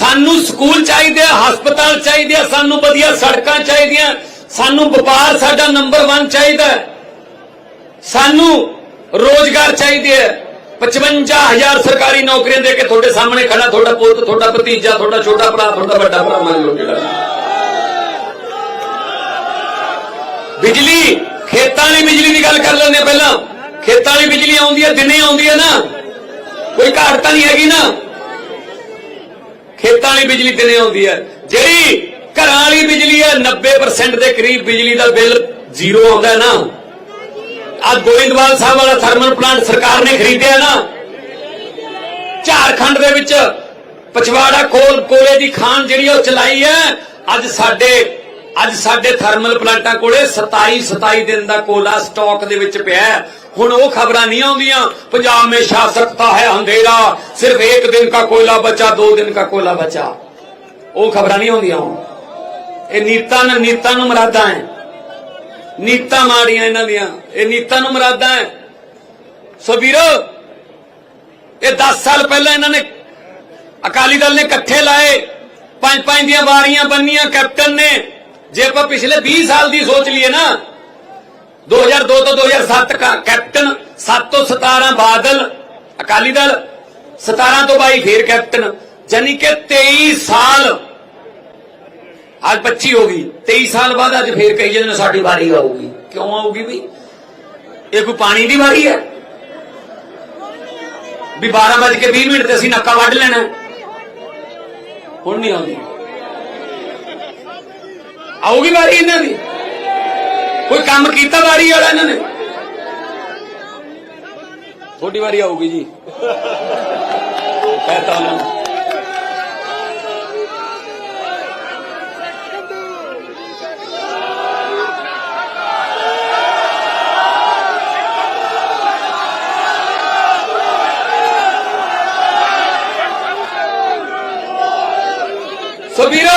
ਸਾਨੂੰ ਸਕੂਲ ਚਾਹੀਦੇ ਆ, ਹਸਪਤਾਲ ਚਾਹੀਦੇ ਆ, ਸਾਨੂੰ ਵਧੀਆ ਸੜਕਾਂ ਚਾਹੀਦੀਆਂ। ਸਾਨੂੰ ਵਪਾਰ ਸਾਡਾ ਨੰਬਰ 1 ਚਾਹੀਦਾ ਸਾਨੂੰ ਰੋਜ਼ਗਾਰ ਚਾਹੀਦੇ ਆ। 55000 ਸਰਕਾਰੀ ਨੌਕਰੀਆਂ ਦੇ ਕੇ ਤੁਹਾਡੇ ਸਾਹਮਣੇ ਖੜਾ ਤੁਹਾਡਾ ਪੁੱਤ, ਤੁਹਾਡਾ ਭਤੀਜਾ, ਤੁਹਾਡਾ ਛੋਟਾ ਭਰਾ, ਤੁਹਾਡਾ ਵੱਡਾ ਭਰਾ ਮੰਨ ਲਓ ਜਿਹੜਾ। ਬਿਜਲੀ, ਖੇਤਾਂ ਵਾਲੀ ਬਿਜਲੀ ਦੀ ਗੱਲ ਕਰ ਲੈਂਦੇ ਪਹਿਲਾਂ। ਖੇਤਾਂ ਵਾਲੀ ਬਿਜਲੀ ਆਉਂਦੀ ਹੈ, ਦਿਨੇ ਆਉਂਦੀ ਹੈ ਨਾ। ਕੋਈ ਘਾਟ ਤਾਂ ਨਹੀਂ ਹੈਗੀ ਨਾ। ਖੇਤਾਂ ਵਾਲੀ ਬਿਜਲੀ ਦਿਨੇ ਆਉਂਦੀ ਹੈ? ਜਿਹੜੀ ਘਰਾਂ ਵਾਲੀ ਬਿਜਲੀ ਹੈ 90% ਦੇ ਕਰੀਬ ਬਿਜਲੀ ਦਾ ਬਿੱਲ ਜ਼ੀਰੋ ਆਉਂਦਾ ਨਾ। ਆ ਗੋਇੰਦਵਾਲ ਸਾਹਿਬ ਵਾਲਾ ਥਰਮਲ ਪਲਾਂਟ ਸਰਕਾਰ ਨੇ ਖਰੀਦਿਆ ਨਾ। ਝਾਰਖੰਡ ਦੇ ਵਿੱਚ ਪਛਵਾੜਾ ਕੋਲ ਕੋਲੇ ਦੀ ਖਾਨ ਜਿਹੜੀ ਉਹ ਚਲਾਈ ਹੈ। ਅੱਜ ਸਾਡੇ ਅੱਜ ਸਾਡੇ ਥਰਮਲ ਪਲਾਂਟਾਂ ਕੋਲੇ 27 27 ਦਿਨ ਦਾ ਕੋਲਾ ਸਟਾਕ ਦੇ ਵਿੱਚ ਪਿਆ ਹੁਣ ਉਹ ਖਬਰਾਂ ਨਹੀਂ ਆਉਂਦੀਆਂ। ਪੰਜਾਬ ਮੇਂ ਸ਼ਾਸਕਤਾ ਹੈ ਅੰਧੇਰਾ ਸਿਰਫ ਇੱਕ ਦਿਨ ਦਾ ਕੋਲਾ ਬਚਾ, ਦੋ ਦਿਨ ਦਾ ਕੋਲਾ ਬਚਾ। ਉਹ ਖਬਰਾਂ ਨਹੀਂ ਆਉਂਦੀਆਂ ਹੁਣ। ਇਹ ਨੀਤਾਂ ਨੂੰ ਨੀਤਾਂ ਨੂੰ ਮਰਾਦਾ ਹੈ। ਨੀਤਾਂ ਮਾੜੀਆਂ ਇਹਨਾਂ ਦੀਆਂ। ਇਹ ਨੀਤਾਂ ਨੂੰ ਮਰਾਦਾ ਹੈ। ਸੋ ਵੀਰੋ, ਇਹ 10 ਸਾਲ ਪਹਿਲਾਂ ਇਹਨਾਂ ਨੇ ਅਕਾਲੀ ਦਲ ਨੇ ਇਕੱਠੇ ਲਾਏ। ਪੰਜ ਪੰਜ ਦੀਆਂ ਵਾਰੀਆਂ ਬੰਨੀਆਂ, ਕੈਪਟਨ ਨੇ। ਜੇ ਆਪਾਂ ਪਿਛਲੇ 20 ਸਾਲ ਦੀ ਸੋਚ ਲਈਏ ਨਾ 2002 ਤੋਂ 2007 ਕਾ ਕੈਪਟਨ 7 ਤੋਂ 17 ਬਾਦਲ, ਅਕਾਲੀ ਦਲ 17 ਤੋਂ 22 ਫੇਰ ਕੈਪਟਨ ਜਾਨੀ ਕਿ 23 ਸਾਲ ਅੱਜ 25 ਹੋ ਗਈ। 23 ਸਾਲ ਬਾਅਦ ਅੱਜ ਫੇਰ ਕਹੀ ਜਾਂਦੇ ਨੇ ਸਾਡੀ ਵਾਰੀ ਆਊਗੀ। ਕਿਉਂ ਆਊਗੀ ਵੀ? ਇਹ ਕੋਈ ਪਾਣੀ ਦੀ ਵਾਰੀ ਹੈ? ਵੀ 12 ਵਜੇ ਕੇ 20 ਮਿੰਟ ਤੇ ਅਸੀਂ ਨੱਕਾ ਵੱਢ ਲੈਣਾ। ਹੁਣ ਨਹੀਂ ਆਉਂਦੀ। ਆਊਗੀ ਵਾਰੀ ਇਹਨਾਂ ਦੀ? ਕੋਈ ਕੰਮ ਕੀਤਾ ਵਾਰੀ ਵਾਲਾ ਇਹਨਾਂ ਨੇ? ਥੋੜੀ ਵਾਰੀ ਆਊਗੀ ਜੀ। ਕਹਤਾ ਉਹਨਾਂ ਸੋ ਵੀਰੋ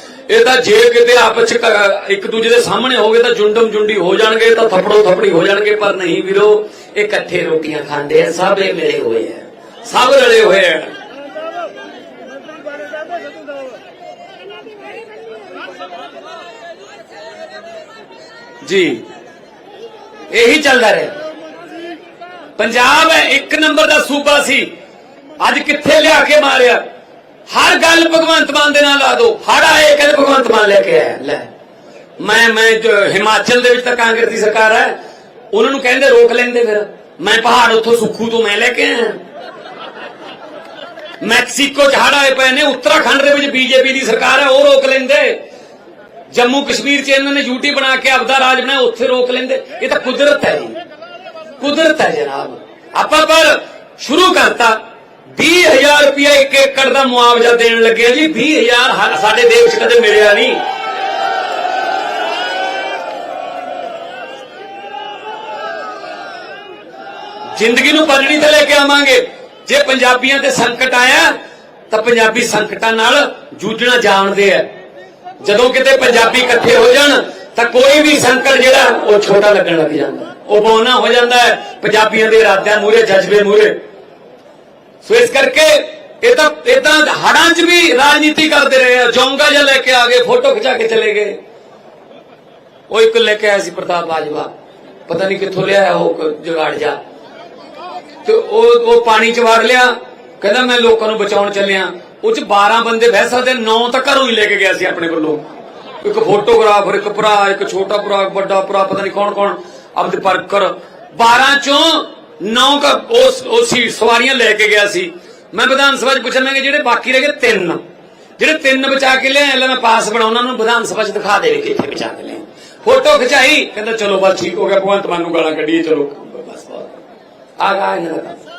ਇਹ ਤਾਂ ਜੇ ਕਿਤੇ ਆਪਸ 'ਚ ਇੱਕ ਦੂਜੇ ਦੇ ਸਾਹਮਣੇ ਹੋਗੇ ਤਾਂ ਜੁੰਡਮ ਜੁੰਡੀ ਹੋ ਜਾਣਗੇ, ਤਾਂ ਥੱਪੜੋ ਥੱਪੜੀ ਹੋ ਜਾਣਗੇ, ਪਰ ਨਹੀਂ ਵੀਰੋ, ਇਹ ਇਕੱਠੇ ਰੋਟੀਆਂ ਖਾਂਦੇ ਆ, ਸਭ ਇਹ ਮਿਲੇ ਹੋਏ ਆ। ਸਭ ਰਲੇ ਹੋਏ ਆ। ਜੀ। ਇਹੀ ਚੱਲਦਾ ਰਿਹਾ। ਪੰਜਾਬ ਇੱਕ ਨੰਬਰ ਦਾ ਸੂਬਾ ਸੀ। ਅੱਜ ਕਿੱਥੇ ਲਿਆ ਕੇ ਮਾਰਿਆ? ਹਰ ਗੱਲ ਭਗਵੰਤ ਮਾਨ ਦੇ ਨਾਲ ਲਾ ਦੋ ਹੜ ਆਏ ਕਹਿੰਦੇ ਭਗਵੰਤ ਮਾਨ ਲੈ ਕੇ ਆਇਆ। ਲੈ। ਮੈਂ ਮੈਂ ਹਿਮਾਚਲ ਦੇ ਵਿੱਚ ਤਾਂ ਕਾਂਗਰਸ ਦੀ ਸਰਕਾਰ ਹੈ। ਉਹਨਾਂ ਨੂੰ ਕਹਿੰਦੇ ਰੋਕ ਲੈਂਦੇ ਫਿਰ। ਮੈਂ ਪਹਾੜ ਉੱਥੋਂ ਸੁੱਖੂ ਤੋਂ ਮੈਂ ਲੈ ਕੇ ਆਇਆ। ਮੈਕਸੀਕੋ ਚ ਹੜ ਆਏ ਪਏ ਨੇ। ਉੱਤਰਾਖੰਡ ਦੇ ਵਿੱਚ ਬੀਜੇਪੀ ਦੀ ਸਰਕਾਰ ਹੈ, ਉਹ ਰੋਕ ਲੈਂਦੇ। ਜੰਮੂ ਕਸ਼ਮੀਰ ਚ ਇਹਨਾਂ ਨੇ ਯੂਟੀ ਬਣਾ ਕੇ ਆਪਦਾ ਰਾਜ ਬਣਾਇਆ, ਉੱਥੇ ਰੋਕ ਲੈਂਦੇ। ਇਹ ਤਾਂ ਕੁਦਰਤ ਹੈ ਜੀ। ਕੁਦਰਤ ਹੈ ਜਨਾਬ। ਆਪਾਂ ਪਰ ਸ਼ੁਰੂ ਕਰਤਾ। 20000 ਰੁਪਇਆ ਇੱਕ ਏਕੜ ਦਾ ਮੁਆਵਜ਼ਾ ਦੇਣ ਲੱਗੇ ਜੀ। 20000 ਹ- ਸਾਡੇ ਦੇਸ਼ 'ਚ ਕਦੇ ਮਿਲਿਆ ਨਹੀਂ। ਜ਼ਿੰਦਗੀ ਨੂੰ ਪਲੜੀ ਤੇ ਲੈ ਕੇ ਆਵਾਂਗੇ। ਜੇ ਪੰਜਾਬੀਆਂ ਤੇ ਸੰਕਟ ਆਇਆ, ਤਾਂ ਪੰਜਾਬੀ ਸੰਕਟਾਂ ਨਾਲ ਜੂਝਣਾ ਜਾਣਦੇ ਆ। ਜਦੋਂ ਕਿਤੇ ਪੰਜਾਬੀ ਇਕੱਠੇ ਹੋ ਜਾਣ, ਤਾਂ ਕੋਈ ਵੀ ਸੰਕਟ ਜਿਹੜਾ, ਉਹ ਛੋਟਾ ਲੱਗਣ ਲੱਗ ਜਾਂਦਾ। ਉਹ ਬੋਨਾ ਹੋ ਜਾਂਦਾ ਹੈ। ਪੰਜਾਬੀਆਂ ਦੇ ਇਰਾਦਿਆਂ ਮੂਰੇ ਜਜ਼ਬੇ ਮੂਰੇ ਸੋ ਇਸ ਕਰਕੇ ਇਹ ਤਾਂ ਇਹ ਤਾਂ ਹੜਾਂ 'ਚ ਵੀ ਰਾਜਨੀਤੀ ਕਰਦੇ ਰਹੇ ਆ। ਜੋਂਗਾ ਜਿਹਾ ਲੈ ਕੇ ਆ ਗਏ, ਫੋਟੋ ਖਿਚਾ ਕੇ ਚਲੇ ਗਏ। ਉਹ ਇੱਕ ਲੈ ਕੇ ਆਇਆ ਸੀ ਪ੍ਰਤਾਪ ਬਾਜਵਾ। ਪਤਾ ਨਹੀਂ ਕਿੱਥੋਂ ਲਿਆ ਉਹ ਜੁਗਾੜ ਜਾ ਤੇ ਉਹ ਉਹ ਪਾਣੀ 'ਚ ਵੜ ਲਿਆ। ਕਹਿੰਦਾ, ਮੈਂ ਲੋਕਾਂ ਨੂੰ ਬਚਾਉਣ ਚੱਲਿਆ। ਉਹ 'ਚ 12 ਬੰਦੇ ਬਹਿ ਸਕਦੇ 9 ਤਾਂ ਘਰੋਂ ਹੀ ਲੈ ਕੇ ਗਿਆ ਸੀ ਆਪਣੇ ਵੱਲੋਂ। ਇੱਕ ਫੋਟੋਗ੍ਰਾਫਰ, ਇੱਕ ਭਰਾ, ਇੱਕ ਛੋਟਾ ਭਰਾ, ਵੱਡਾ ਭਰਾ, ਪਤਾ ਨਹੀਂ ਕੌਣ ਕੌਣ ਆਪਦੇ ਪਰਕਰ 12 ਚੋਂ 9 ਕਾ ਉਸ ਉਹ ਸਵਾਰੀਆਂ ਲੈ ਕੇ ਗਿਆ ਸੀ। ਮੈਂ ਵਿਧਾਨ ਸਭਾ 'ਚ ਪੁੱਛਣ ਲੱਗਾ ਜਿਹੜੇ ਬਾਕੀ ਰਹਿ ਗਏ, ਤਿੰਨ। ਜਿਹੜੇ ਤਿੰਨ ਬਚਾ ਕੇ ਲਿਆ ਲੈ ਮੈਂ ਪਾਸ ਬਣਾਉਣਾ ਉਹਨਾਂ ਨੂੰ ਵਿਧਾਨ ਸਭਾ 'ਚ ਦਿਖਾ ਦੇ ਵੀ ਕਿੱਥੇ ਬਚਾ ਕੇ ਲਿਆ ਫੋਟੋ ਖਿਚਾਈ, ਕਹਿੰਦਾ, ਚਲੋ ਬਸ ਠੀਕ ਹੋ ਗਿਆ, ਭਗਵੰਤ ਮਾਨ ਨੂੰ ਗਾਲਾਂ ਕੱਢੀਏ, ਚਲੋ। ਬਸ ਬਹੁਤ ਆ ਗਾ ਇਹਨਾਂ ਦਾ ਕੰਮ।